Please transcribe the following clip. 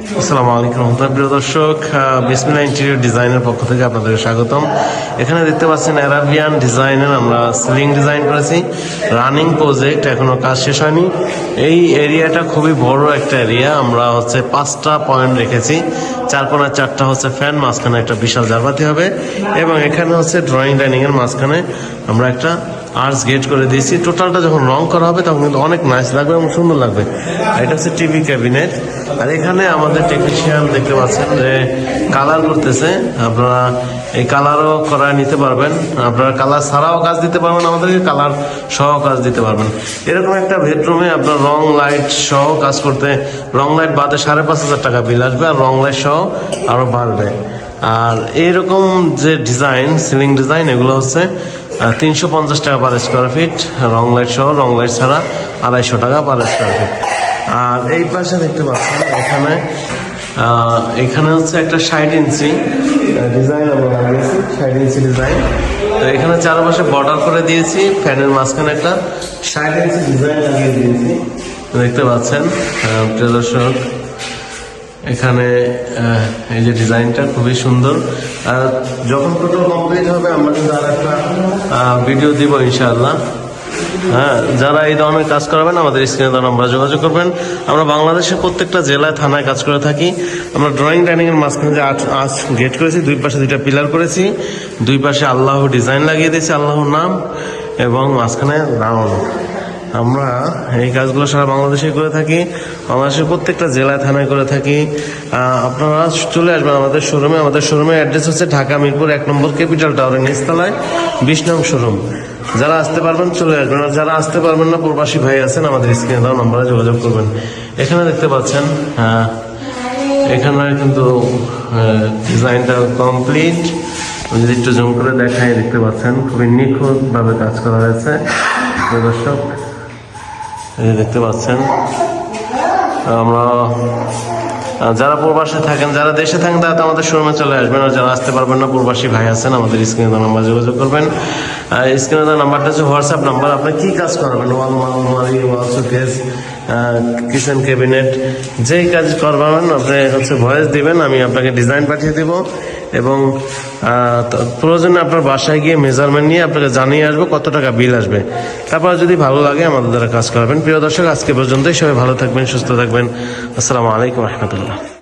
আসসালামু আলাইকুম রহমতুল্লাহ। প্রিয় দর্শক বিসমিল্লা ইন্টেরিয়র ডিজাইনের পক্ষ থেকে আপনাদের স্বাগতম। এখানে দেখতে পাচ্ছেন অ্যারাবিয়ান ডিজাইনের আমরা সিলিং ডিজাইন করেছি। রানিং প্রজেক্ট, এখনও কাজ শেষ হয়নি। এই এরিয়াটা খুবই বড় একটা এরিয়া। আমরা হচ্ছে পাঁচটা পয়েন্ট রেখেছি। চার কোনার চারটা হচ্ছে ফ্যান, মাঝখানে একটা বিশাল জারবাতি হবে। এবং এখানে হচ্ছে ড্রয়িং ডাইনিং এর মাঝখানে আমরা একটা আর্টস গেট করে দিয়েছি। টোটালটা যখন রং করা হবে, তখন কিন্তু অনেক নাইস লাগবে এবং সুন্দর লাগবে। আর এটা হচ্ছে টিভি ক্যাবিনেট। আর এখানে আমাদের টেকনিশিয়ান দেখতে পাচ্ছেন যে কালার করতেছে। আপনারা এই কালারও করা নিতে পারবেন। আপনারা কালার ছাড়াও কাজ দিতে পারবেন, আমাদেরকে কালার সহ কাজ দিতে পারবেন। এরকম একটা বেডরুমে আপনার রং লাইট সহ কাজ করতে, রং লাইট বাদে সাড়ে পাঁচ হাজার টাকা বিল আসবে আর রং লাইট সহ আরও বাড়বে। আর এইরকম যে ডিজাইন সিলিং ডিজাইন এগুলো হচ্ছে তিনশো পঞ্চাশ টাকা পার স্কোয়ার ফিট রং লাইট সহ, রং লাইট ছাড়া আড়াইশো টাকা পার স্কোয়ার ফিট আর এই পাশে দেখতে পাচ্ছেন, এখানে এখানে হচ্ছে একটা ষাট ইঞ্চি ডিজাইন আমরা লাগিয়েছি ষাট ইঞ্চি ডিজাইন তো এখানে চারপাশে বর্ডার করে দিয়েছি, ফ্যানের মাঝখানে একটা ষাট ইঞ্চি ডিজাইন লাগিয়ে দিয়েছি। দেখতে পাচ্ছেন প্রিয় দর্শক এখানে এই যে ডিজাইনটা খুবই সুন্দর। আর যখন টোটাল কমপ্লিট হবে, আমরা কিন্তু আর একটা ভিডিও দিব ইনশাআল্লাহ। হ্যাঁ যারা এই ধরনের কাজ করাবেন, আমাদের স্ক্রিনে দেওয়া আমরা যোগাযোগ করবেন। আমরা বাংলাদেশের প্রত্যেকটা জেলায় থানায় কাজ করে থাকি। আমরা ড্রয়িং ডাইনিং এর মাঝখানে যে আট আজ গেট করেছি, দুই পাশে দুইটা পিলার করেছি। দুই পাশে আল্লাহ ডিজাইন লাগিয়ে দিয়েছি, আল্লাহর নাম, এবং মাঝখানে রাউন্ড। আমরা এই কাজগুলো সারা বাংলাদেশে করে থাকি, বাংলাদেশের প্রত্যেকটা জেলায়, থানায় করে থাকি। আপনারা চলে আসবেন আমাদের শোরুমে। আমাদের শোরুমের অ্যাড্রেস হচ্ছে ঢাকা মিরপুর এক নম্বর ক্যাপিটাল টাওয়ারের নিচতলায়, বিশ নং শোরুম। যারা আসতে পারবেন চলে আসবেন, আর যারা আসতে পারবেন না, প্রবাসী ভাই আছেন, আমাদের স্ক্রিনে দেওয়া নম্বরে যোগাযোগ করবেন। এখানে দেখতে পাচ্ছেন এখানে কিন্তু ডিজাইনটা কমপ্লিট। যদি একটু জুম করে দেখাই, দেখতে পাচ্ছেন, খুবই নিখুঁতভাবে কাজ করা হয়েছে। দর্শক দেখতে পাচ্ছেন, আমরা যারা প্রবাসে থাকেন, যারা দেশে থাকেন, তারা তো আমাদের শোরুমে চলে আসবেন আর যারা আসতে পারবেন না, প্রবাসী ভাই আছেন, আমাদের স্ক্রিনে নাম্বার যোগাযোগ করবেন। স্ক্রিনে দেওয়া নাম্বারটা হচ্ছে হোয়াটসঅ্যাপ নাম্বার আপনি কি কাজ করবেন? ওয়াল মালমারি ওয়াল শোকেস কিচেন ক্যাবিনেট যেই কাজ করবেন, আপনি হচ্ছে ভয়েস দিবেন, আমি আপনাকে ডিজাইন পাঠিয়ে দেব। এবং প্রয়োজনে আপনার বাসায় গিয়ে মেজারমেন্ট নিয়ে আপনাকে জানিয়ে আসব কত টাকা বিল আসবে। তারপর যদি ভালো লাগে আমাদের দ্বারা কাজ করাবেন। প্রিয় দর্শক, আজকে পর্যন্তই। সবাই ভালো থাকবেন, সুস্থ থাকবেন। আসসালামু আলাইকুম রহমতুল্লাহ।